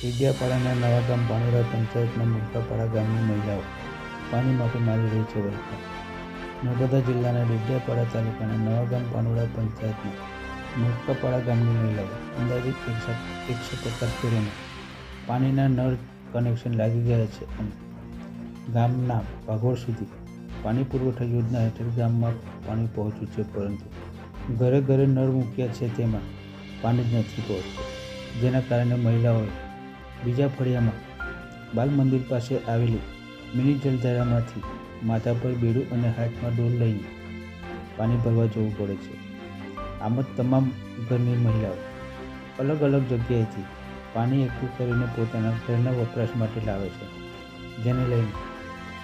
ડેડિયાપાડાના નવાગામ પાણીરા પંચાયતના મુક્તાપાડા ગામની મહિલાઓ પાણી માટે મારી રહી છે વલખા નર્મદા જિલ્લાના ડેડિયાપાડા તાલુકાના નવાગામ પાનોડા પંચાયતના મુક્તાપાડા ગામની મહિલાઓ અંદાજિત એકસો એકસો પચાસ ઘરોમાં પાણીના નળ કનેક્શન લાગી ગયા છે અને ગામના ભાગોળ સુધી પાણી પુરવઠા યોજના હેઠળ ગામમાં પાણી પહોંચ્યું છે પરંતુ ઘરે ઘરે નળ મૂક્યા છે તેમાં પાણી જ નથી પહોંચતું. જેના કારણે મહિલાઓએ બીજા ફળિયામાં બાલ મંદિર પાસે આવેલી મિની જલધારામાંથી માથા પર બેડું અને હાથમાં ડોલ લઈને પાણી ભરવા જવું પડે છે. આમ જ તમામ ઘરની મહિલાઓ અલગ અલગ જગ્યાએથી પાણી એકઠું કરીને પોતાના ઘરના વપરાશ માટે લાવે છે. જેને લઈને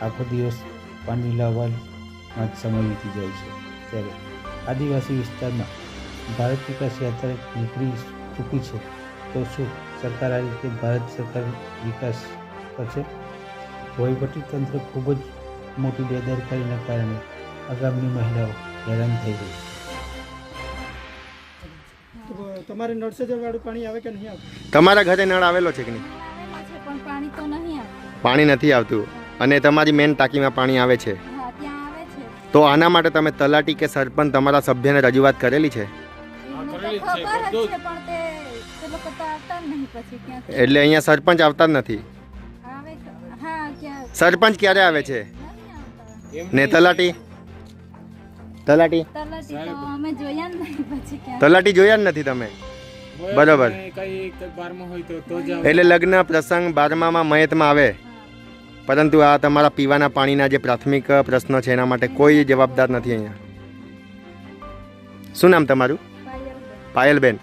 આખો દિવસ પાણી લાવવામાં જ સમય વીતી જાય છે. ત્યારે આદિવાસી વિસ્તારમાં ભારત વિકાસ યાત્રા નીકળી ચૂકી છે. તો શું? સરકાર આ રીતે ભારત સરકાર વિકાસ કરશે? વહીવટી તંત્ર ખૂબ જ મોટી બેદરકારીના કારણે આગામી મહિલાઓ હેરાન થઈ ગઈ તમારે નળસેજર વાળું પાણી આવે કે નહીં આવે? તમારા ઘરે નળ આવેલો છે કે નહીં? પણ પાણી તો નહીં પાણી નથી આવતું. અને તમારી મેન ટાંકીમાં પાણી આવે છે. આવે છે. તો આના માટે તમે તલાટી કે સરપંચ તમારા સભ્યને રજૂઆત કરેલી છે? લોકો તો આવતા જ નહીં પછી ક્યાં એટલે અહીંયા સરપંચ આવતા જ નથી? આવે હા ક્યાં? સરપંચ ક્યારે આવે છે? ને તલાટી? તલાટી? તલાટી તો અમે જોયા જ નહીં પછી ક્યાં તલાટી જોયા જ નથી તમે? બરાબર. કઈ બારમાં હોય તો તો જ એટલે લગ્ન પ્રસંગ બારમામાં મયતમાં આવે. પરંતુ આ તમારા પીવાના પાણીના જે પ્રાથમિક પ્રશ્નો છે એના માટે કોઈ જવાબદાર નથી અહીંયા. શું નામ તમારું? પાયલબેન. પાયલબેન.